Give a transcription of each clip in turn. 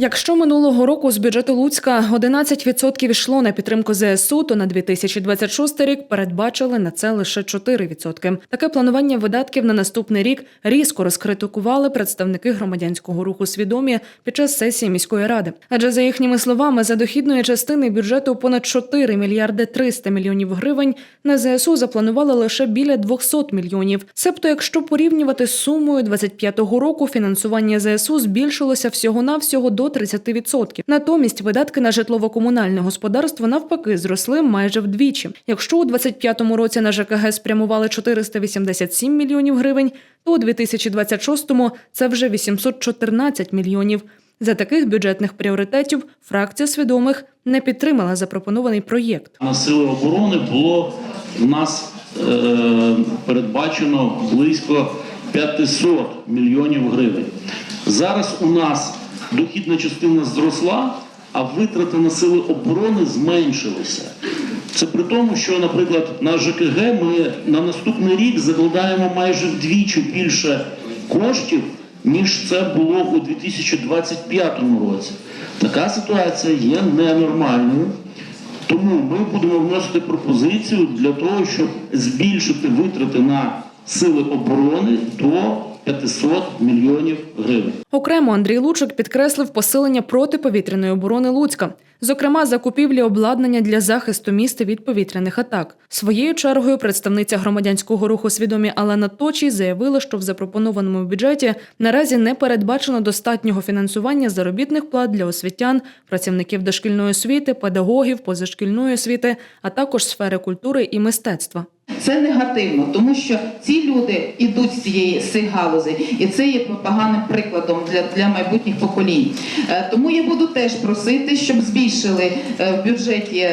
Якщо минулого року з бюджету Луцька 11% йшло на підтримку ЗСУ, то на 2026 рік передбачили на це лише 4%. Таке планування видатків на наступний рік різко розкритикували представники громадянського руху свідомі під час сесії міської ради. Адже за їхніми словами, за дохідної частини бюджету понад 4 мільярди 300 мільйонів гривень на ЗСУ запланували лише біля 200 мільйонів. Себто, якщо порівнювати з сумою 25-го року, фінансування ЗСУ збільшилося всього навсього до 30%. Натомість видатки на житлово-комунальне господарство навпаки зросли майже вдвічі. Якщо у 25-му році на ЖКГ спрямували 487 мільйонів гривень, то у 2026-му це вже 814 мільйонів. За таких бюджетних пріоритетів фракція свідомих не підтримала запропонований проєкт. На сили оборони було у нас е, передбачено близько 500 мільйонів гривень. Зараз у нас дохідна частина зросла, а витрати на сили оборони зменшилися. Це при тому, що, наприклад, на ЖКГ ми на наступний рік закладаємо майже вдвічі більше коштів, ніж це було у 2025 році. Така ситуація є ненормальною. Тому ми будемо вносити пропозицію для того, щоб збільшити витрати на сили оборони до 500 мільйонів гривень. Окремо Андрій Лучик підкреслив посилення протиповітряної оборони Луцька, зокрема закупівлі обладнання для захисту міста від повітряних атак. Своєю чергою представниця громадянського руху свідомі Алена Точій заявила, що в запропонованому бюджеті наразі не передбачено достатнього фінансування заробітних плат для освітян, працівників дошкільної освіти, педагогів, позашкільної освіти, а також сфери культури і мистецтва. Це негативно, тому що ці люди йдуть з цієї з цих галузей, і це є поганим прикладом для, для майбутніх поколінь. Е, Тому я буду теж просити, щоб збільшили е, в бюджеті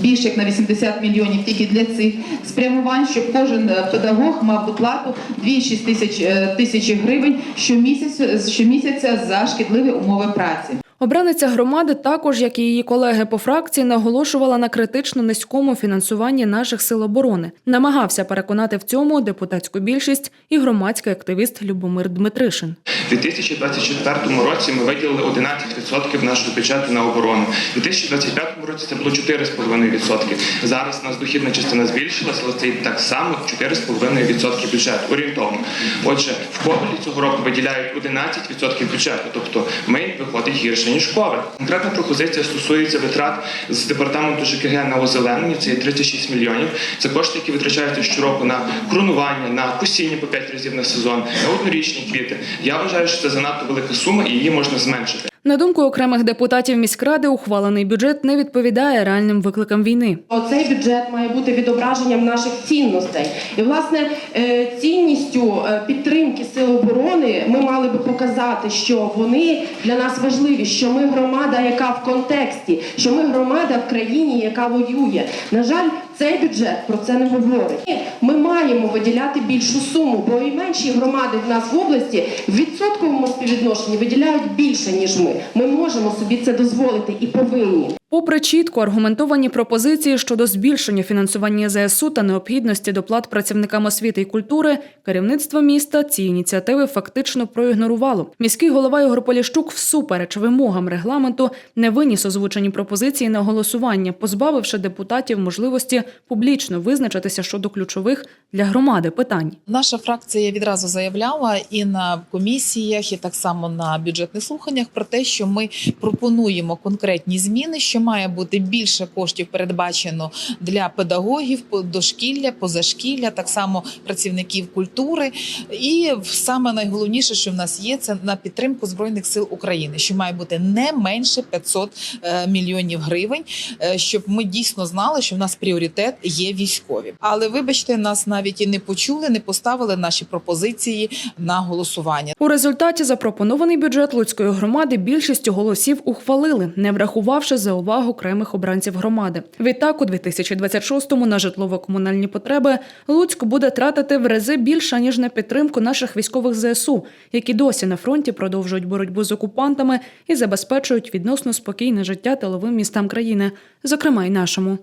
більше як на 80 мільйонів тільки для цих спрямувань, щоб кожен е, педагог мав доплату 2,6 тисяч тисячі гривень щомісяця, щомісяця за шкідливі умови праці. Обраниця громади також, як і її колеги по фракції, наголошувала на критично низькому фінансуванні наших сил оборони. Намагався переконати в цьому депутатську більшість і громадський активіст Любомир Дмитришин. У 2024 році ми виділили 11% нашого бюджету на оборону. У 2025 році це було 4,5%. Зараз у нас дохідна частина збільшилася, але це так само 4,5% бюджету орієнтовно. Отже, в Ковалі цього року виділяють 11% бюджету, тобто ми виходить гірше ніж Коваль. Конкретна пропозиція стосується витрат з департаменту ЖКГ на озеленення. Це є 36 мільйонів. Це кошти, які витрачаються щороку на кронування, на посіння по 5 разів на сезон, на однорічні квіти. Я вважаю, що це занадто велика сума і її можна зменшити. На думку окремих депутатів міськради, ухвалений бюджет не відповідає реальним викликам війни. Цей бюджет має бути відображенням наших цінностей. І, власне, е, цінністю е, підтримки сил оборони ми мали би показати, що вони для нас важливі, що ми громада, яка в контексті, що ми громада в країні, яка воює. На жаль, цей бюджет про це не говорить. Ми маємо виділяти більшу суму, бо і менші громади в нас в області в відсотковому співвідношенні виділяють більше ніж ми. Ми можемо собі це дозволити і повинні. Попри чітко аргументовані пропозиції щодо збільшення фінансування ЗСУ та необхідності доплат працівникам освіти і культури, керівництво міста ці ініціативи фактично проігнорувало. Міський голова Ігор Поліщук всупереч вимогам регламенту не виніс озвучені пропозиції на голосування, позбавивши депутатів можливості публічно визначитися щодо ключових для громади питань. Наша фракція відразу заявляла і на комісіях, і так само на бюджетних слуханнях про те, що ми пропонуємо конкретні зміни, що має бути більше коштів передбачено для педагогів, дошкілля, позашкілля, так само працівників культури. І саме найголовніше, що в нас є, це на підтримку збройних сил України, що має бути не менше 500 е, мільйонів гривень, е, щоб ми дійсно знали, що в нас пріоритет є військові. Але вибачте, нас навіть і не почули, не поставили наші пропозиції на голосування. У результаті запропонований бюджет Луцької громади більшістю голосів ухвалили, не врахувавши зауваг окремих обранців громади. Відтак, у 2026-му на житлово-комунальні потреби Луцьк буде тратити в рази більше ніж на підтримку наших військових ЗСУ, які досі на фронті продовжують боротьбу з окупантами і забезпечують відносно спокійне життя тиловим містам країни, зокрема й нашому.